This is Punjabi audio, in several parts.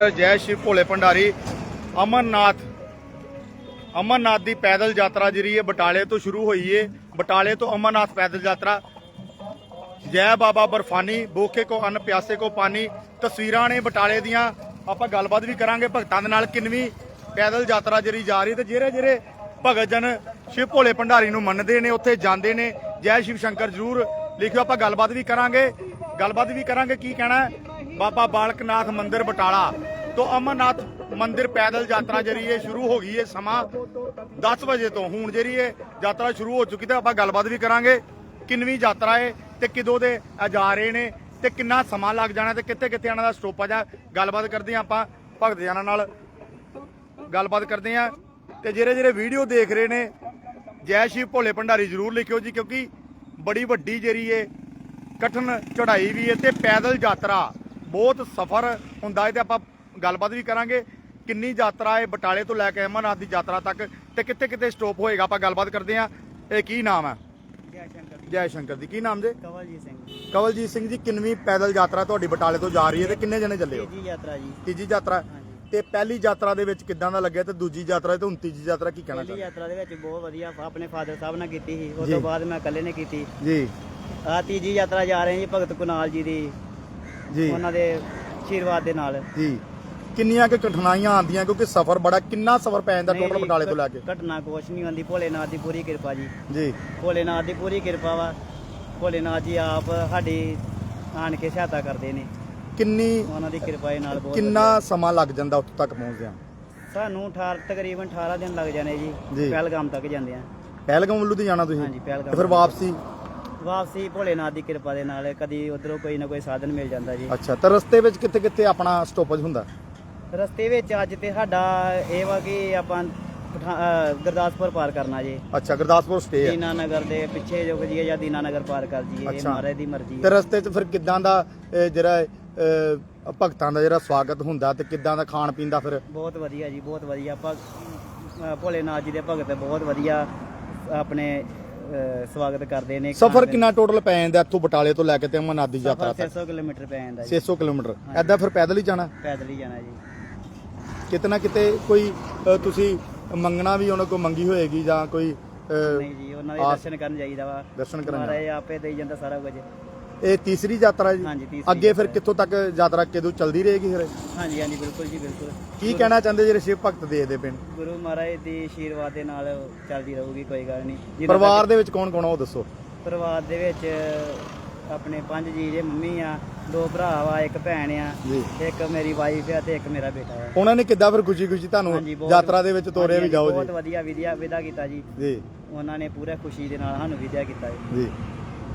ਜੈ ਸ਼ਿਵ ਭੋਲੇ ਭੰਡਾਰੀ। ਅਮਰਨਾਥ ਅਮਰਨਾਥ ਦੀ ਪੈਦਲ ਯਾਤਰਾ ਜਿਹੜੀ ਹੈ ਬਟਾਲੇ ਤੋਂ ਸ਼ੁਰੂ ਹੋਈ ਹੈ ਬਟਾਲੇ ਤੋਂ ਅਮਰਨਾਥ ਪੈਦਲ ਯਾਤਰਾ। ਜੈ ਬਾਬਾ ਬਰਫਾਨੀ ਭੁੱਖੇ ਕੋ ਅਨ, ਪਿਆਸੇ ਕੋ ਪਾਣੀ ਤਸਵੀਰਾਂ ਨੇ ਬਟਾਲੇ ਦੀਆਂ। ਆਪਾਂ ਗੱਲਬਾਤ ਵੀ ਕਰਾਂਗੇ ਭਗਤਾਂ ਦੇ ਨਾਲ ਕਿੰਨਵੀਂ ਪੈਦਲ ਯਾਤਰਾ ਜਿਹੜੀ ਜਾ ਰਹੀ ਤੇ ਜਿਹੜੇ ਜਿਹੜੇ ਭਗਤ ਜਨ ਸ਼ਿਵ ਭੋਲੇ ਭੰਡਾਰੀ ਨੂੰ ਮੰਨਦੇ ਨੇ, ਉੱਥੇ ਜਾਂਦੇ ਨੇ। ਜੈ ਸ਼ਿਵ ਸ਼ੰਕਰ ਜਰੂਰ ਲਿਖਿਓ, ਆਪਾਂ ਗੱਲਬਾਤ ਵੀ ਕਰਾਂਗੇ। ਗੱਲਬਾਤ ਵੀ ਕਰਾਂਗੇ, ਕੀ ਕਹਿਣਾ ਬਾਬਾ ਬਾਲਕ ਨਾਥ ਮੰਦਿਰ ਬਟਾਲਾ ਤੋਂ ਅਮਰਨਾਥ ਮੰਦਿਰ ਪੈਦਲ ਯਾਤਰਾ ਜਿਹੜੀ ਹੈ ਸ਼ੁਰੂ ਹੋ ਗਈ ਹੈ ਸਮਾਂ 10 ਵਜੇ ਤੋਂ। ਹੁਣ ਜਿਹੜੀ ਇਹ ਯਾਤਰਾ ਸ਼ੁਰੂ ਹੋ ਚੁੱਕੀ ਤੇ ਆਪਾਂ ਗੱਲਬਾਤ ਵੀ ਕਰਾਂਗੇ ਕਿੰਨਵੀਂ ਯਾਤਰਾ ਹੈ ਤੇ ਕਿਦੋਂ ਦੇ ਜਾ ਰਹੇ ਨੇ ਤੇ ਕਿੰਨਾ ਸਮਾਂ ਲੱਗ ਜਾਣਾ ਤੇ ਕਿੱਥੇ ਕਿੱਥੇ ਇਹਨਾਂ ਦਾ ਸਟੋਪੇਜ ਆ ਗੱਲਬਾਤ ਕਰਦੇ ਹਾਂ ਆਪਾਂ ਭਗਤ ਜਾਨਾਂ ਨਾਲ। ਗੱਲਬਾਤ ਕਰਦੇ ਹਾਂ ਤੇ ਜਿਹੜੇ ਜਿਹੜੇ ਵੀਡੀਓ ਦੇਖ ਰਹੇ ਨੇ, ਜੈ ਸ਼ਿਵ ਭੋਲੇ ਭੰਡਾਰੀ ਜਰੂਰ ਲਿਖਿਓ ਜੀ ਕਿਉਂਕਿ ਬੜੀ ਵੱਡੀ ਜਿਹੜੀ ਏ ਕਠਨ ਚੜ੍ਹਾਈ ਵੀ ਹੈ ਤੇ ਪੈਦਲ ਯਾਤਰਾ ਬਹੁਤ ਸਫ਼ਰ ਹੁੰਦਾ ਹੈ ਤੇ ਆਪਾਂ ਗੱਲਬਾਤ ਵੀ ਕਰਾਂਗੇ ਕਿੰਨੀ ਯਾਤਰਾ ਹੈ ਬਟਾਲੇ ਤੋਂ ਲੈ ਕੇ ਅਮਰਨਾਥ ਦੀ ਯਾਤਰਾ ਤੱਕ ਤੇ ਕਿੱਥੇ ਕਿੱਥੇ ਸਟਾਪ ਹੋਏਗਾ ਆਪਾਂ ਗੱਲਬਾਤ ਕਰਦੇ ਹਾਂ। ਇਹ ਕੀ ਨਾਮ ਹੈ? ਜੈ ਸ਼ੰਕਰ ਜੈ। ਸ਼ੰਕਰ ਦੀ ਕੀ ਨਾਮ ਜੇ? ਕਵਲਜੀਤ ਸਿੰਘ ਕਵਲਜੀਤ ਸਿੰਘ ਜੀ ਕਿੰਨਵੀਂ ਪੈਦਲ ਯਾਤਰਾ ਤੁਹਾਡੀ ਬਟਾਲੇ ਤੋਂ ਜਾ ਰਹੀ ਹੈ ਤੇ ਕਿੰਨੇ ਜਣੇ ਚੱਲੇ ਹੋ? ਤੀਜੀ ਯਾਤਰਾ ਜੀ। ਤੀਜੀ ਯਾਤਰਾ। ਤੇ ਪਹਿਲੀ ਯਾਤਰਾ ਦੇ ਵਿੱਚ ਕਿੱਦਾਂ ਦਾ ਲੱਗਿਆ ਤੇ ਦੂਜੀ ਯਾਤਰਾ ਤੇ ਹੁਣ ਤੀਜੀ ਯਾਤਰਾ ਕੀ ਕਹਿਣਾ ਪਹਿਲੀ ਚਾਹੁੰਦੇ? ਯਾਤਰਾ ਦੇ ਵਿੱਚ ਬਹੁਤ ਵਧੀਆ ਆਪਣੇ ਫਾਦਰ ਸਾਹਿਬ ਨਾਲ ਕੀਤੀ ਸੀ ਉਸ। ਤੋਂ ਬਾਅਦ ਮੈਂ ਇਕੱਲੇ ਨੇ ਕੀਤੀ। ਜੀ। ਆ ਤੀਜੀ ਯਾਤਰਾ ਜਾ ਰਹੇ ਜੀ ਭਗਤ ਕੁਨਾਲ ਜੀ ਦੀ। ਜੀ। ਉਹਨਾਂ ਦੇ ਆਸ਼ੀਰਵਾਦ ਦੇ ਨਾਲ। ਜੀ। ਕਿੰਨੀਆਂ ਕਿ ਕਠਿਨਾਈਆਂ ਆਉਂਦੀਆਂ ਕਿਉਂਕਿ ਸਫ਼ਰ ਬੜਾ ਕਿੰਨਾ ਸਫ਼ਰ ਪੈ ਜਾਂਦਾ ਨਹੀਂ ਟੋਟਲ ਜੀ, ਬਟਾਲੇ ਤੋਂ ਲੈ ਕੇ? ਘਟਨਾ ਕੁਛ ਨਹੀਂ ਹੁੰਦੀ ਭੋਲੇਨਾਥ ਦੀ ਪੂਰੀ ਕਿਰਪਾ ਜੀ। ਜੀ। ਭੋਲੇਨਾਥ ਦੀ ਪੂਰੀ ਕਿਰਪਾ ਵਾ। ਭੋਲੇਨਾਥ ਜੀ ਆਪ ਸਾਡੀ ਆਣ ਕੇ ਸਹਾਇਤਾ ਕਰਦੇ ਨੇ। ਕਿੰਨੀ ਉਹਨਾਂ ਦੀ ਕਿਰਪਾ ਦੇ ਨਾਲ ਬਹੁਤ ਕਿੰਨਾ ਸਮਾਂ ਲੱਗ ਜਾਂਦਾ ਉੱਥੇ ਤੱਕ ਪਹੁੰਚਦਿਆਂ? ਵਧੀਆ। ਸਾਨੂੰ 18 ਤਕਰੀਬਨ 18 ਦਿਨ ਲੱਗ ਜਾਣੇ ਜੀ ਜੀ। ਪਹਿਲਗਾਮ ਤੱਕ ਜਾਂਦੇ ਆ। ਪਹਿਲਗਾਮ ਵੱਲੋਂ ਦੀ ਜਾਣਾ ਤੁਸੀਂ? ਹਾਂਜੀ ਪਹਿਲਗਾਮ। ਤੇ ਫਿਰ ਵਾਪਸੀ? ਵਾਪਸੀ ਭੋਲੇਨਾਥ ਦੀ ਕਿਰਪਾ ਦੇ ਨਾਲ ਕਦੀ ਉਧਰੋਂ ਕੋਈ ਨਾ ਕੋਈ ਸਾਧਨ ਮਿਲ ਜਾਂਦਾ ਜੀ। ਅੱਛਾ ਤਾਂ ਰਸਤੇ ਵਿੱਚ ਕਿੱਥੇ ਕਿੱਥੇ ਆਪਣਾ ਸਟਾਪੇਜ ਹੁੰਦਾ? ਰਸਤੇ ਵਿੱਚ ਅੱਜ ਤੇ ਸਾਡਾ ਇਹ ਵਾ ਕਿ ਆਪਾਂ ਪਠਾ- ਅਹ ਗੁਰਦਾਸਪੁਰ ਪਾਰ ਕਰਨਾ ਜੀ। ਅੱਛਾ ਗੁਰਦਾਸਪੁਰ ਸਟੇ ਹੈ ਦੀਨਾ ਨਗਰ ਦੇ ਪਿੱਛੇ ਜੋ ਜੀ ਜਾਂ ਦੀਨਾ ਨਗਰ ਪਾਰ ਕਰ ਜੀਏ ਇਹ ਅੱਛਾ। ਮਹਾਰਾਜ ਦੀ ਮਰਜ਼ੀ ਤੇ ਹੈ ਰਸਤੇ 'ਚ ਫਿਰ ਕਿੱਦਾਂ ਦਾ ਇਹ ਜਿਹੜਾ ਭਗਤਾਂ ਦਾ ਜਿਹੜਾ ਸਵਾਗਤ ਹੁੰਦਾ ਤੇ ਕਿੱਦਾਂ ਦਾ ਖਾਣ ਪੀਣ ਦਾ ਫਿਰ? ਬਹੁਤ ਵਧੀਆ ਜੀ ਬਹੁਤ ਵਧੀਆ। ਆਪਾਂ ਅਹ ਭੋਲੇਨਾਥ ਜੀ ਦੇ ਭਗਤ ਬਹੁਤ ਵਧੀਆ ਆਪਣੇ ਅਹ ਸਵਾਗਤ ਕਰਦੇ ਨੇ ਸਫ਼ਰ ਕਿੰਨਾ ਟੋਟਲ ਪੈ ਜਾਂਦਾ ਇੱਥੋਂ ਬਟਾਲੇ ਤੋਂ ਲੈ ਕੇ ਤੇ ਅਮਰਨਾਥ ਦੀ ਯਾਤਰਾ ਤੱਕ? 600 ਕਿਲੋਮੀਟਰ ਪੈ ਜਾਂਦਾ ਜੀ। 600 ਕਿਲੋਮੀਟਰ। ਐਦਾਂ ਫਿਰ ਪੈਦਲ ਹੀ ਜਾਣਾ? ਪੈਦਲ ਹੀ ਜਾਣਾ ਜੀ। ਕਿਤੇ ਨਾ ਕਿਤੇ ਕੋਈ ਅ, ਤੁਸੀਂ ਮੰਗਣਾ ਵੀ ਉਹਨਾਂ ਕੋਲ ਮੰਗੀ ਹੋਏਗੀ ਜਾਂ ਕੋਈ ਅ, ਨਹੀਂ ਜੀ ਉਹਨਾਂ ਦੇ ਆਸ- ਦਰਸ਼ਨ ਕਰਨ ਜਾਈਦਾ ਵਾ। ਦਰਸ਼ਨ ਕਰਨ ਮਹਾਰਾਜ ਆਪੇ ਦੇਈ ਜਾਂਦਾ ਸਾਰਾ ਕੁਝ। ਇਹ ਤੀਸਰੀ ਯਾਤਰਾ ਜੀ? ਤੀਸਰੀ ਅੱਗੇ ਫਿਰ। ਕਿੱਥੋਂ ਤੱਕ ਯਾਤਰਾ ਕਿਦੋਂ ਚੱਲਦੀ ਰਹੇਗੀ ਫਿਰ ਹਾਂਜੀ ਹਾਂਜੀ ਬਿਲਕੁਲ ਜੀ ਬਿਲਕੁਲ। ਕੀ ਕਹਿਣਾ ਚਾਹੁੰਦੇ ਜਿਹੜੇ ਸ਼ਿਵ ਭਗਤ ਦੇਖਦੇ ਪਿੰਡ? ਗੁਰੂ ਮਹਾਰਾਜ ਦੀ ਆਸ਼ੀਰਵਾਦ ਦੇ ਨਾਲ ਚੱਲਦੀ ਰਹੂਗੀ ਕੋਈ ਗੱਲ ਨਹੀਂ। ਜਿੱਦਾਂ ਪਰਿਵਾਰ ਦੇ ਵਿੱਚ ਕੌਣ ਕੌਣ ਆ ਉਹ ਦੱਸੋ। ਤੱਕ ਪਰਿਵਾਰ ਦੇ ਵਿੱਚ ਆਪਣੇ ਪੰਜ ਜੀ ਜੇ ਮੰਮੀ ਆ ਦੋ ਭਰਾ ਵਾ ਇੱਕ ਭੈਣ ਆ ਜੀ। ਇੱਕ ਮੇਰੀ ਵਾਈਫ ਆ ਤੇ ਇੱਕ ਮੇਰਾ ਬੇਟਾ ਆ। ਉਹਨਾਂ ਨੇ ਕਿੱਦਾਂ ਫਿਰ ਖੁਸ਼ੀ ਖੁਸ਼ੀ ਤੁਹਾਨੂੰ ਬਹੁਤ- ਯਾਤਰਾ ਦੇ ਵਿੱਚ ਤੋਰਿਆ ਵੀ ਹਾਂਜੀ, ਜਾਓ ਬਹੁਤ ਜੀ ਵਧੀਆ ਵਿਦਿਆ ਵਿਦਾ ਕੀਤਾ ਜੀ। ਜੀ। ਉਹਨਾਂ ਨੇ ਪੂਰਾ ਖੁਸ਼ੀ ਦੇ ਨਾਲ ਸਾਨੂੰ ਵਿਦਿਆ ਕੀਤਾ ਜੀ। ਜੀ।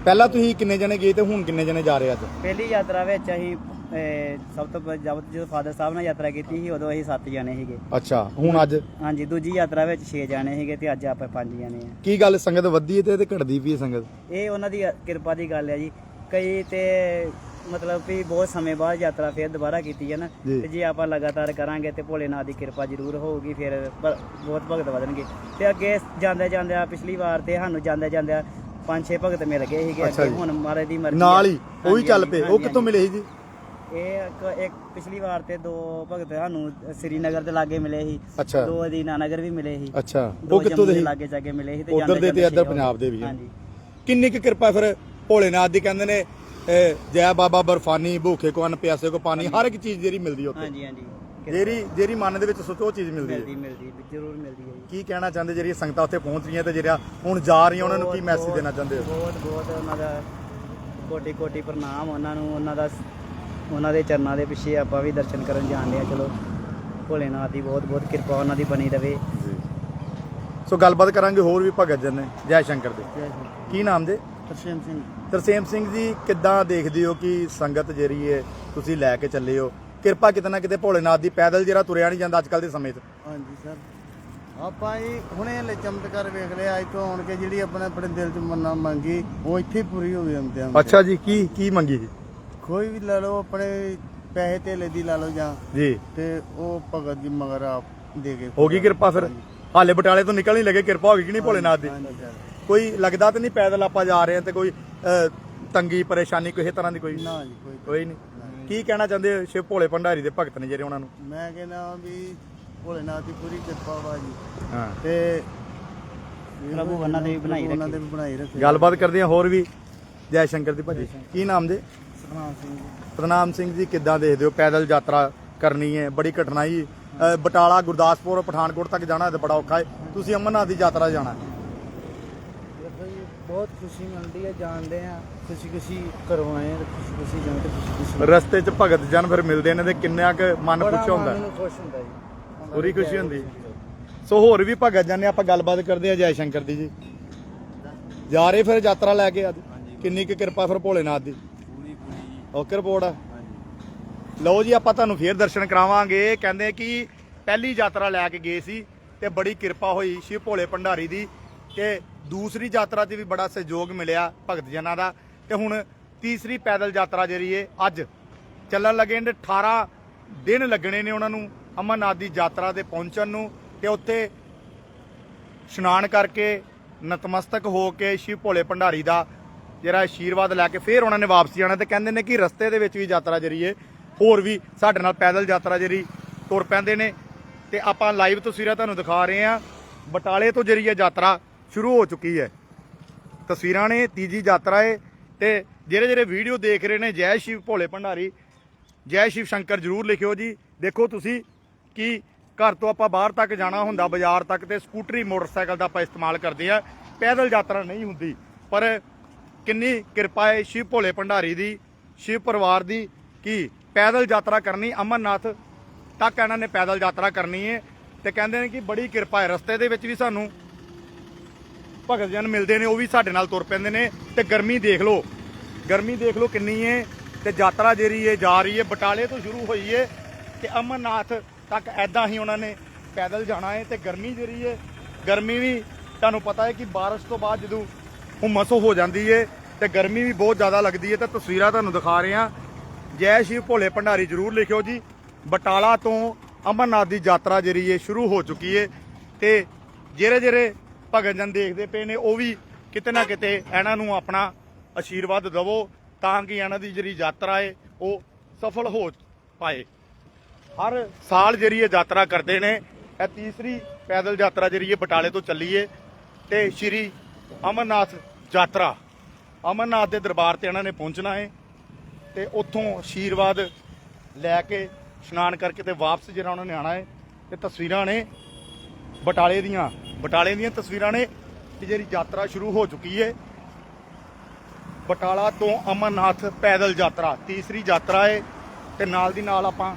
ਪਹਿਲਾਂ ਤੁਸੀਂ ਕਿੰਨੇ ਜਣੇ ਗਏ ਤੇ ਹੁਣ ਕਿੰਨੇ ਜਣੇ ਜਾ ਰਹੇ ਅੱਜ? ਪਹਿਲੀ ਯਾਤਰਾ ਵਿੱਚ ਅਸੀਂ ਅਹ, ਸਭ ਤੋਂ ਪਹਿਲਾਂ ਜਦ ਜਦੋਂ ਫਾਦਰ ਸਾਹਿਬ ਨਾਲ ਯਾਤਰਾ ਕੀਤੀ ਸੀ ਉਦੋਂ ਅਸੀਂ 7 ਜਣੇ ਸੀਗੇ। ਅੱਛਾ ਹੁਣ ਅੱਜ? ਹਾਂਜੀ ਦੂਜੀ ਯਾਤਰਾ ਵਿੱਚ 6 ਜਣੇ ਸੀਗੇ ਤੇ ਅੱਜ ਆਪਾਂ 5 ਜਣੇ ਆ। ਕੀ ਗੱਲ ਸੰਗਤ ਵੱਧਦੀ ਹੈ ਤੇ ਤੇ ਘਟਦੀ ਵੀ ਹੈ ਸੰਗਤ? ਇਹ ਉਹਨਾਂ ਦੀ ਕਿਰਪਾ ਦੀ ਗੱਲ ਹੈ ਜੀ। ਕਈ ਤੇ ਮਤਲਬ ਵੀ ਬਹੁਤ ਸਮੇਂ ਬਾਅਦ ਯਾਤਰਾ ਫਿਰ ਦੁਬਾਰਾ ਕੀਤੀ ਹੈ ਨਾ। ਜੀ। ਤੇ ਜੇ ਆਪਾਂ ਲਗਾਤਾਰ ਕਰਾਂਗੇ ਤੇ ਭੋਲੇਨਾਥ ਦੀ ਕਿਰਪਾ ਜ਼ਰੂਰ ਹੋਊਗੀ ਫਿਰ ਭ- ਬਹੁਤ ਭਗਤ ਵਧਣਗੇ। ਤੇ ਅੱਗੇ ਜਾਂਦੇ ਜਾਂਦੇ ਆ ਪਿਛਲੀ ਵਾਰ ਤੇ ਸਾਨੂੰ ਜਾਂਦੇ ਜਾਂਦੇ ਪੰਜ ਛੇ ਭਗਤ ਮਿਲ ਗਏ ਸੀਗੇ ਅੱਛਾ ਅੱਗੇ ਜੀ। ਹੁਣ ਮਹਾਰਾਜ ਦੀ ਮਰਜ਼ੀ ਨਾਲ ਹੈ। ਹੀ ਉਹ ਹਾਂਜੀ, ਚੱਲ ਪਏ ਉਹ ਹਾਂਜੀ, ਕਿੱਥੋਂ ਮਿਲੇ ਸੀ ਜੀ? ਇਹ ਇੱਕ- ਇੱਕ ਪਿਛਲੀ ਵਾਰ ਤੇ ਦੋ ਭਗਤ ਸਾਨੂੰ ਸ੍ਰੀਨਗਰ ਦੇ ਲਾਗੇ ਮਿਲੇ ਸੀ। ਅੱਛਾ। ਦੋ ਦੀਨਾ ਨਗਰ ਵੀ ਮਿਲੇ ਸੀ। ਅੱਛਾ। ਦੋ ਉਹ ਕਿੱਥੋਂ ਦੇ ਸੀ? ਲਾਗੇ ਚਾਗੇ ਮਿਲੇ ਸੀ ਤੇ ਉਧਰ ਜਾਂਦੇ ਦੇ ਤੇ ਜਾਂਦੇ ਇੱਧਰ ਛੇ ਪੰਜਾਬ ਦੇ ਵੀ ਆ। ਹਾਂਜੀ। ਕਿੰਨੀ ਕੁ ਕਿਰਪਾ ਫਿਰ ਭੋਲੇਨਾਥ ਦੀ ਕਹਿੰਦੇ ਨੇ ਜੈ ਬਾਬਾ ਬਰਫਾਨੀ ਭੂਖੇ ਕੋ ਅਨ ਪਿਆਸੇ ਕੋ ਪਾਣੀ ਹਰ ਇੱਕ ਚੀਜ਼ ਜਿਹੜੀ ਮਿਲਦੀ ਉੱਥੇ। ਹਾਂਜੀ ਹਾਂਜੀ। ਜਿਹੜੀ ਜਿਹੜੀ ਮਨ ਦੇ ਵਿੱਚ ਸੋਚੋ ਉਹ ਚੀਜ਼ ਮਿਲਦੀ ਹੈ। ਮਿਲਦੀ ਮਿਲਦੀ ਜ਼ਰੂਰ ਮਿਲਦੀ ਹੈ ਜੀ। ਕੀ ਕਹਿਣਾ ਚਾਹੁੰਦੇ ਜਿਹੜੀਆਂ ਸੰਗਤਾਂ ਉੱਥੇ ਪਹੁੰਚ ਰਹੀਆਂ ਤੇ ਜਿਹੜੀਆਂ ਹੁਣ ਜਾ ਰਹੀਆਂ ਉਹਨਾਂ ਨੂੰ ਕੀ ਮੈਸੇਜ ਦੇਣਾ ਚਾਹੁੰਦੇ ਹੋ? ਬਹੁਤ ਬਹੁਤ ਉਹਨਾਂ ਦਾ ਕੋਟੀ ਕੋਟੀ ਪ੍ਰਣਾਮ ਉਹਨਾਂ ਨੂੰ ਉਹਨਾਂ ਦਾ ਉਹਨਾਂ ਦੇ ਚਰਨਾਂ ਦੇ ਪਿੱਛੇ ਆਪਾਂ ਵੀ ਦਰਸ਼ਨ ਕਰਨ ਜਾਂਦੇ ਆ ਚਲੋ ਭੋਲੇਨਾਥ ਦੀ ਬਹੁਤ ਬਹੁਤ ਕਿਰਪਾ ਉਹਨਾਂ ਦੀ ਬਣੀ ਰਵੇ। ਜੀ। ਸੋ ਗੱਲਬਾਤ ਕਰਾਂਗੇ ਹੋਰ ਵੀ ਭਗਤ ਜਨ ਨੇ। ਜੈ ਸ਼ੰਕਰ ਦੇ। ਜੈ ਕੀ ਨਾਮ ਦੇ? ਤਰਸੇਮ ਸਿੰਘ। ਤਰਸੇਮ ਸਿੰਘ ਜੀ ਕਿੱਦਾਂ ਦੇਖਦੇ ਹੋ ਕਿ ਸੰਗਤ ਜਿਹੜੀ ਹੈ ਤੁਸੀਂ ਲੈ ਕੇ ਚੱਲੇ ਹੋ? ਕਿਰਪਾ ਕਿਤਨਾ ਕਿਤੇ ਭੋਲੇਨਾਥ ਦੀ ਪੈਦਲ ਜਿਹੜਾ ਤੁਰਿਆ ਨਹੀਂ ਜਾਂਦਾ ਅੱਜ ਕੱਲ ਦੇ ਸਮੇਂ 'ਚ। ਹਾਂਜੀ ਸਰ। ਆਪਾਂ ਹੀ ਹੁਣੇ ਹਲੇ ਚਮਤਕਾਰ ਵੇਖ ਲਿਆ ਇੱਥੋਂ ਆਉਣ ਕੇ ਜਿਹੜੀ ਆਪਣੇ ਆਪਣੇ ਦਿਲ 'ਚ ਮੰਨਾ ਮੰਗੀ ਉਹ ਇੱਥੇ ਹੀ ਪੂਰੀ ਹੋ ਗਈ ਹੁੰਦੇ ਅੱਛਾ ਜੀ ਕੀ ਕੀ ਮੰਗੀ ਜੀ? ਕੋਈ ਵੀ ਲੈ ਲਓ ਆਪਣੇ ਪੈਸੇ ਧੇਲੇ ਦੀ ਲਾ ਲਓ ਜਾਂ ਜੀ। ਤੇ ਉਹ ਭਗਤ ਦੀ ਮਗਰ ਆਪ ਦੇ ਗਏ ਹੋ ਗਈ ਕਿਰਪਾ ਫਿਰ? ਹਾਲੇ ਬਟਾਲੇ ਤੋਂ ਨਿਕਲ ਨਹੀਂ ਲੱਗੇ ਕਿਰਪਾ ਹੋ ਗਈ ਕਿ ਨਹੀਂ ਭੋਲੇਨਾਥ ਦੀ? ਹਾਂਜੀ ਸਰ ਕੋਈ ਲੱਗਦਾ ਤੇ ਨਹੀਂ ਪੈਦਲ ਆਪਾਂ ਜਾ ਰਹੇ ਹਾਂ ਤੇ ਕੋਈ ਤੰਗੀ ਪਰੇਸ਼ਾਨੀ ਕਿਸੇ ਤਰ੍ਹਾਂ ਦੀ ਕੋਈ? ਨਾ ਜੀ ਕੋਈ ਕੋਈ ਨਹੀਂ। ਕੀ ਕਹਿਣਾ ਚਾਹੁੰਦੇ ਹੋ ਸ਼ਿਵ ਭੋਲੇ ਭੰਡਾਰੀ ਦੇ ਭਗਤ ਨੇ ਜਿਹੜੇ ਉਹਨਾਂ ਨੂੰ? ਮੈਂ ਕਹਿੰਦਾ ਵੀ ਭੋਲੇਨਾਥ ਦੀ ਪੂਰੀ ਕਿਰਪਾ ਵਾ ਜੀ। ਹਾਂ। ਤੇ ਪ੍ਰਭੂ ਉਹਨਾਂ ਦੇ ਵੀ ਬਣਾਈ ਉਹਨਾਂ ਰੱਖੇ। ਦੇ ਵੀ ਬਣਾਈ ਰੱਖੇ। ਗੱਲਬਾਤ ਕਰਦੇ ਹਾਂ ਹੋਰ ਵੀ। ਜੈ ਸ਼ੰਕਰ ਦੀ ਭਾਜੀ। ਕੀ ਨਾਮ ਜੀ ਸਤਨਾਮ ਸਿੰਘ ਜੀ। ਸਤਨਾਮ ਸਿੰਘ ਜੀ ਕਿੱਦਾਂ ਦੇਖਦੇ ਹੋ? ਪੈਦਲ ਯਾਤਰਾ ਕਰਨੀ ਹੈ ਬੜੀ ਕਠਿਨਾਈ ਬਟਾਲਾ ਗੁਰਦਾਸਪੁਰ ਪਠਾਨਕੋਟ ਤੱਕ ਜਾਣਾ ਤੇ ਬੜਾ ਔਖਾ ਹੈ। ਤੁਸੀਂ ਅਮਰਨਾਥ ਦੀ ਯਾਤਰਾ ਜਾਣਾ। ਬਹੁਤ ਖੁਸ਼ੀ ਮਿਲਦੀ ਹੈ ਜਾਣਦੇ ਆ ਖੁਸ਼ੀ ਖੁਸ਼ੀ ਘਰੋਂ ਆਏ ਤੇ ਖੁਸ਼ੀ ਖੁਸ਼ੀ ਜਾਂਦੇ ਖੁਸ਼ੀ ਖੁਸ਼ੀ ਰਸਤੇ 'ਚ ਭਗਤ ਜਨ ਫਿਰ ਮਿਲਦੇ ਨੇ ਤੇ ਕਿੰਨਾ ਕੁ ਮਨ ਬੜਾ ਖੁਸ਼ ਹੁੰਦਾ? ਮਨ ਨੂੰ ਖੁਸ਼ ਹੁੰਦਾ ਜੀ। ਪੂਰੀ ਖੁਸ਼ੀ ਹੁੰਦੀ। ਸੋ ਹੋਰ ਵੀ ਭਗਤ ਜਨ ਨੇ ਆਪਾਂ ਗੱਲਬਾਤ ਕਰਦੇ ਆ ਜੈ ਸ਼ੰਕਰ ਦੀ ਜੀ। ਜਾ ਰਹੇ ਫਿਰ ਯਾਤਰਾ ਲੈ ਕੇ ਅੱਜ। ਕਿੰਨੀ ਕੁ ਕਿਰਪਾ ਫਿਰ ਭੋਲੇਨਾਥ ਦੀ? ਪੂਰੀ ਪੂਰੀ ਓਕੇ ਰਿਪੋਰਟ ਆ। ਹਾਂਜੀ। ਲਓ ਜੀ ਆਪਾਂ ਤੁਹਾਨੂੰ ਫੇਰ ਦਰਸ਼ਨ ਕਰਾਵਾਂਗੇ। ਕਹਿੰਦੇ ਕਿ ਪਹਿਲੀ ਯਾਤਰਾ ਲੈ ਕੇ ਗਏ ਸੀ ਤੇ ਬੜੀ ਕਿਰਪਾ ਹੋਈ ਸ਼ਿਵ ਭੋਲੇ ਭੰਡਾਰੀ ਦੀ ਤੇ ਦੂਸਰੀ ਯਾਤਰਾ 'ਚ ਵੀ ਬੜਾ ਸਹਿਯੋਗ ਮਿਲਿਆ ਭਗਤ ਜਨਾਂ ਦਾ ਤੇ ਹੁਣ ਤੀਸਰੀ ਪੈਦਲ ਯਾਤਰਾ ਜਿਹੜੀ ਏ ਅੱਜ ਚੱਲਣ ਲੱਗੇ ਨੇ 18 ਦਿਨ ਲੱਗਣੇ ਨੇ ਉਹਨਾਂ ਨੂੰ ਅਮਰਨਾਥ ਦੀ ਯਾਤਰਾ ਤੇ ਪਹੁੰਚਣ ਨੂੰ ਤੇ ਉੱਥੇ ਇਸ਼ਨਾਨ ਕਰਕੇ ਨਤਮਸਤਕ ਹੋ ਕੇ ਸ਼ਿਵ ਭੋਲੇ ਭੰਡਾਰੀ ਦਾ ਜਿਹੜਾ ਆਸ਼ੀਰਵਾਦ ਲੈ ਕੇ ਫਿਰ ਉਹਨਾਂ ਨੇ ਵਾਪਸੀ ਜਾਣਾ ਤੇ ਕਹਿੰਦੇ ਨੇ ਕਿ ਰਸਤੇ ਦੇ ਵਿੱਚ ਵੀ ਯਾਤਰਾ ਜਿਹੜੀ ਏ, ਹੋਰ ਵੀ ਸਾਡੇ ਨਾਲ ਪੈਦਲ ਯਾਤਰਾ ਜਿਹੜੀ ਤੁਰ ਪੈਂਦੇ ਨੇ ਤੇ ਆਪਾਂ ਲਾਈਵ ਤਸਵੀਰਾਂ ਤੁਹਾਨੂੰ ਦਿਖਾ ਰਹੇ ਹਾਂ। ਬਟਾਲੇ ਤੋਂ ਜਿਹੜੀ ਇਹ ਯਾਤਰਾ ਸ਼ੁਰੂ ਹੋ ਚੁੱਕੀ ਹੈ। ਤਸਵੀਰਾਂ ਨੇ, ਤੀਜੀ ਯਾਤਰਾ ਏ ਤੇ ਜਿਹੜੇ ਜਿਹੜੇ ਵੀਡੀਓ ਦੇਖ ਰਹੇ ਨੇ, ਜੈ ਸ਼ਿਵ ਭੋਲੇ ਭੰਡਾਰੀ, ਜੈ ਸ਼ਿਵ ਸ਼ੰਕਰ ਜਰੂਰ ਲਿਖਿਓ ਜੀ। ਦੇਖੋ ਤੁਸੀਂ ਕਿ ਘਰ ਤੋਂ ਆਪਾਂ ਬਾਹਰ ਤੱਕ ਜਾਣਾ ਹੁੰਦਾ, ਬਾਜ਼ਾਰ ਤੱਕ ਤੇ ਸਕੂਟਰੀ, ਮੋਟਰਸਾਈਕਲ ਦਾ ਆਪਾਂ ਇਸਤੇਮਾਲ ਕਰਦੇ ਆ ਪੈਦਲ ਯਾਤਰਾ ਨਹੀਂ ਹੁੰਦੀ, ਪਰ ਕਿੰਨੀ ਕਿਰਪਾ ਹੈ ਸ਼ਿਵ ਭੋਲੇ ਭੰਡਾਰੀ ਦੀ, ਸ਼ਿਵ ਪਰਿਵਾਰ ਦੀ, ਕਿ ਪੈਦਲ ਯਾਤਰਾ ਕਰਨੀ, ਅਮਰਨਾਥ ਤੱਕ ਇਹਨਾਂ ਨੇ ਪੈਦਲ ਯਾਤਰਾ ਕਰਨੀ ਹੈ ਤੇ ਕਹਿੰਦੇ ਨੇ ਕਿ ਬੜੀ ਕਿਰਪਾ ਹੈ ਰਸਤੇ ਦੇ ਵਿੱਚ ਵੀ ਸਾਨੂੰ ਭਗਤ ਜਨ ਮਿਲਦੇ ਨੇ, ਉਹ ਵੀ ਸਾਡੇ ਨਾਲ ਤੁਰ ਪੈਂਦੇ ਨੇ ਤੇ ਗਰਮੀ ਦੇਖ ਲਓ। ਗਰਮੀ ਦੇਖ ਲਓ ਕਿੰਨੀ ਹੈ ਤੇ ਯਾਤਰਾ ਜਿਹੜੀ ਹੈ ਜਾ ਰਹੀ ਹੈ ਬਟਾਲੇ ਤੋਂ ਸ਼ੁਰੂ ਹੋਈ ਹੈ ਤੇ ਅਮਰਨਾਥ ਤੱਕ ਐਦਾਂ ਹੀ ਉਹਨਾਂ ਨੇ ਪੈਦਲ ਜਾਣਾ ਹੈ ਤੇ ਗਰਮੀ ਜਿਹੜੀ ਹੈ ਗਰਮੀ ਵੀ ਤੁਹਾਨੂੰ ਪਤਾ ਹੈ ਕਿ ਬਾਰਿਸ਼ ਤੋਂ ਬਾਅਦ ਜਦੋਂ ਹੁਮਸ ਹੋ ਜਾਂਦੀ ਹੈ ਤੇ ਗਰਮੀ ਵੀ ਬਹੁਤ ਜ਼ਿਆਦਾ ਲੱਗਦੀ ਹੈ ਤਾਂ ਤਸਵੀਰਾਂ ਤੁਹਾਨੂੰ ਦਿਖਾ ਰਹੇ ਹਾਂ ਜੈ ਸ਼ਿਵ ਭੋਲੇ ਭੰਡਾਰੀ ਜਰੂਰ ਲਿਖਿਓ ਜੀ। ਬਟਾਲਾ ਤੋਂ ਅਮਰਨਾਥ ਦੀ ਯਾਤਰਾ ਜਿਹੜੀ ਹੈ ਸ਼ੁਰੂ ਹੋ ਚੁੱਕੀ ਹੈ ਤੇ ਜਿਹੜੇ ਜਿਹੜੇ ਭਗਤ ਜਨ ਦੇਖਦੇ ਪਏ ਨੇ, ਉਹ ਵੀ ਕਿਤੇ ਨਾ ਕਿਤੇ ਇਹਨਾਂ ਨੂੰ ਆਪਣਾ ਆਸ਼ੀਰਵਾਦ ਦਵੋ ਤਾਂ ਕਿ ਇਹਨਾਂ ਦੀ ਜਿਹੜੀ ਯਾਤਰਾ ਹੈ ਉਹ ਸਫਲ ਹੋ ਪਾਏ। ਹਰ ਸਾਲ ਜਿਹੜੀ ਇਹ ਯਾਤਰਾ ਕਰਦੇ ਨੇ, ਇਹ ਤੀਸਰੀ ਪੈਦਲ ਯਾਤਰਾ ਜਿਹੜੀ ਹੈ ਬਟਾਲੇ ਤੋਂ ਚੱਲੀ ਏ ਤੇ ਸ਼੍ਰੀ ਅਮਰਨਾਥ ਯਾਤਰਾ। ਅਮਰਨਾਥ ਦੇ ਦਰਬਾਰ ਤੇ ਇਹਨਾਂ ਨੇ ਪਹੁੰਚਣਾ ਏ ਤੇ ਉੱਥੋਂ ਆਸ਼ੀਰਵਾਦ ਲੈ ਕੇ ਇਸ਼ਨਾਨ ਕਰਕੇ ਤੇ ਵਾਪਸ ਜਿਹੜਾ ਉਹਨਾਂ ਨੇ ਆਣਾ ਹੈ ਤੇ ਤਸਵੀਰਾਂ ਨੇ ਬਟਾਲੇ ਦੀਆਂ। ਬਟਾਲੇ ਦੀਆਂ ਤਸਵੀਰਾਂ ਨੇ ਕਿ ਜਿਹੜੀ ਯਾਤਰਾ ਸ਼ੁਰੂ ਹੋ ਚੁੱਕੀ ਹੈ ਬਟਾਲਾ ਤੋਂ ਅਮਰਨਾਥ ਪੈਦਲ ਯਾਤਰਾ, ਤੀਸਰੀ ਯਾਤਰਾ ਹੈ ਤੇ ਨਾਲ ਦੀ ਨਾਲ ਆਪਾਂ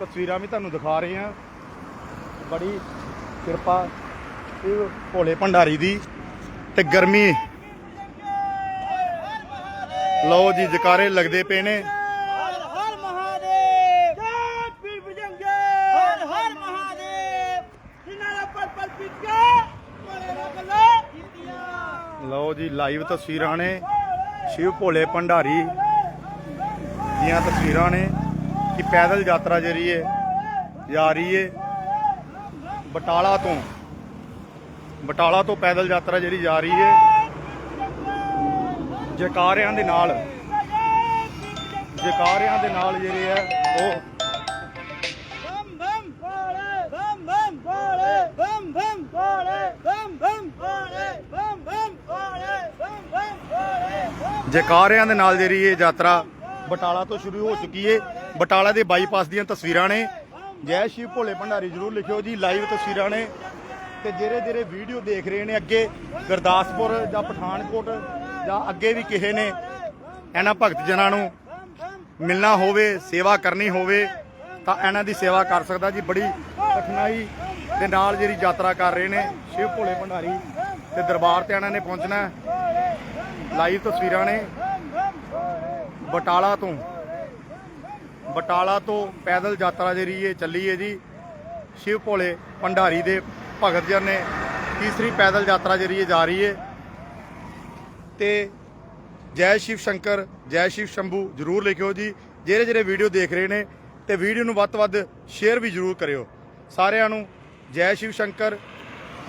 ਤਸਵੀਰਾਂ ਵੀ ਤੁਹਾਨੂੰ ਦਿਖਾ ਰਹੇ ਹਾਂ। ਬੜੀ ਕਿਰਪਾ ਇਹ ਭੋਲੇ ਭੰਡਾਰੀ ਦੀ ਤੇ ਗਰਮੀ। ਲਓ ਜੀ, ਜਕਾਰੇ ਲੱਗਦੇ ਪਏ ਨੇ। ਜੀ, ਲਾਈਵ ਤਸਵੀਰਾਂ ਨੇ ਸ਼ਿਵ ਭੋਲੇ ਭੰਡਾਰੀ ਦੀਆਂ ਤਸਵੀਰਾਂ ਨੇ ਕਿ ਪੈਦਲ ਯਾਤਰਾ ਜਿਹੜੀ ਹੈ ਜਾ ਰਹੀ ਹੈ ਬਟਾਲਾ ਤੋਂ ਬਟਾਲਾ ਤੋਂ ਪੈਦਲ ਯਾਤਰਾ ਜਿਹੜੀ ਜਾ ਰਹੀ ਹੈ ਜਕਾਰਿਆਂ ਦੇ ਨਾਲ, ਜਕਾਰਿਆਂ ਦੇ ਨਾਲ ਜਿਹੜੇ ਆ, ਉਹ ਜੈਕਾਰਿਆਂ ਦੇ ਨਾਲ ਜਿਹੜੀ ਇਹ ਯਾਤਰਾ ਬਟਾਲਾ ਤੋਂ ਸ਼ੁਰੂ ਹੋ ਚੁੱਕੀ ਏ। ਬਟਾਲਾ ਦੇ ਬਾਈਪਾਸ ਦੀਆਂ ਤਸਵੀਰਾਂ ਨੇ। ਜੈ ਸ਼ਿਵ ਭੋਲੇ ਭੰਡਾਰੀ ਜਰੂਰ ਲਿਖਿਓ ਜੀ, ਲਾਈਵ ਤਸਵੀਰਾਂ ਨੇ। ਤੇ ਜਿਹੜੇ ਜਿਹੜੇ ਵੀਡੀਓ ਦੇਖ ਰਹੇ ਨੇ ਅੱਗੇ, ਗੁਰਦਾਸਪੁਰ ਜਾਂ ਪਠਾਨਕੋਟ ਜਾਂ ਅੱਗੇ ਵੀ ਕਿਸੇ ਨੇ, ਇਹਨਾਂ ਭਗਤ ਜਨਾਂ ਨੂੰ ਮਿਲਣਾ ਹੋਵੇ, ਸੇਵਾ ਕਰਨੀ ਹੋਵੇ, ਤਾਂ ਇਹਨਾਂ ਦੀ ਸੇਵਾ ਕਰ ਸਕਦਾ ਜੀ। ਬੜੀ ਕਠਿਨਾਈ ਦੇ ਨਾਲ ਜਿਹੜੀ ਯਾਤਰਾ ਕਰ ਰਹੇ ਨੇ ਸ਼ਿਵ ਭੋਲੇ ਭੰਡਾਰੀ ਤੇ ਦਰਬਾਰ ਤੇ ਇਹਨਾਂ ਨੇ ਪਹੁੰਚਣਾ। ਲਾਈਵ ਤਸਵੀਰਾਂ ਨੇ ਬਟਾਲਾ ਤੋਂ। ਬਟਾਲਾ ਤੋਂ ਪੈਦਲ ਯਾਤਰਾ ਜਿਹੜੀ ਇਹ ਚੱਲੀ ਹੈ ਜੀ, ਸ਼ਿਵ ਭੋਲੇ ਭੰਡਾਰੀ ਦੇ ਭਗਤ ਜਨ ਨੇ ਤੀਸਰੀ ਪੈਦਲ ਯਾਤਰਾ ਜਿਹੜੀ ਇਹ ਜਾ ਰਹੀ ਹੈ। ਤੇ ਜੈ ਸ਼ਿਵ ਸ਼ੰਕਰ, ਜੈ ਸ਼ਿਵ ਸ਼ੰਭੂ ਜਰੂਰ ਲਿਖਿਓ ਜੀ। ਜਿਹੜੇ ਜਿਹੜੇ ਵੀਡੀਓ ਦੇਖ ਰਹੇ ਨੇ ਤੇ ਵੀਡੀਓ ਨੂੰ ਵੱਧ ਤੋਂ ਵੱਧ ਸ਼ੇਅਰ ਵੀ ਜਰੂਰ ਕਰਿਓ। ਸਾਰਿਆਂ ਨੂੰ ਜੈ ਸ਼ਿਵ ਸ਼ੰਕਰ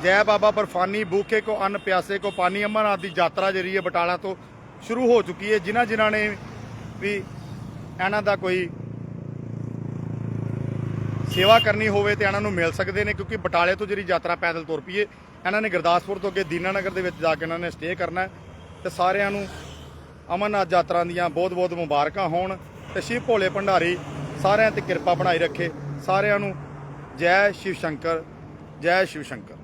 ਜੈ ਬਾਬਾ ਬਰਫਾਨੀ ਭੂਖੇ ਕੋ ਅੰਨ ਪਿਆਸੇ ਕੋ ਪਾਣੀ ਅਮਰਨਾਥ ਦੀ ਯਾਤਰਾ ਜਿਹੜੀ ਹੈ ਬਟਾਲਾ ਤੋਂ ਸ਼ੁਰੂ ਹੋ ਚੁੱਕੀ ਹੈ। ਜਿਨ੍ਹਾਂ ਜਿਨ੍ਹਾਂ ਨੇ ਵੀ ਇਹਨਾਂ ਦਾ ਕੋਈ ਸੇਵਾ ਕਰਨੀ ਹੋਵੇ ਤੇ ਇਹਨਾਂ ਨੂੰ ਮਿਲ ਸਕਦੇ ਨੇ, ਕਿਉਂਕਿ ਬਟਾਲੇ ਤੋਂ ਜਿਹੜੀ ਯਾਤਰਾ ਪੈਦਲ ਤੁਰ ਪਈਏ ਇਹਨਾਂ ਨੇ ਗੁਰਦਾਸਪੁਰ ਤੋਂ ਅੱਗੇ ਦੀਨਾਨਗਰ ਦੇ ਵਿੱਚ ਜਾ ਕੇ ਇਹਨਾਂ ਨੇ ਸਟੇ ਕਰਨਾ ਹੈ ਤੇ ਸਾਰਿਆਂ ਨੂੰ ਅਮਰਨਾਥ ਯਾਤਰਾ ਦੀਆਂ ਬਹੁਤ-ਬਹੁਤ ਮੁਬਾਰਕਾਂ ਹੋਣ ਤੇ ਸ਼ਿਵ ਭੋਲੇ ਭੰਡਾਰੀ ਸਾਰਿਆਂ ਤੇ ਕਿਰਪਾ ਬਣਾਈ ਰੱਖੇ। ਸਾਰਿਆਂ ਨੂੰ ਜੈ ਸ਼ਿਵ ਸ਼ੰਕਰ, ਜੈ ਸ਼ਿਵ ਸ਼ੰਕਰ।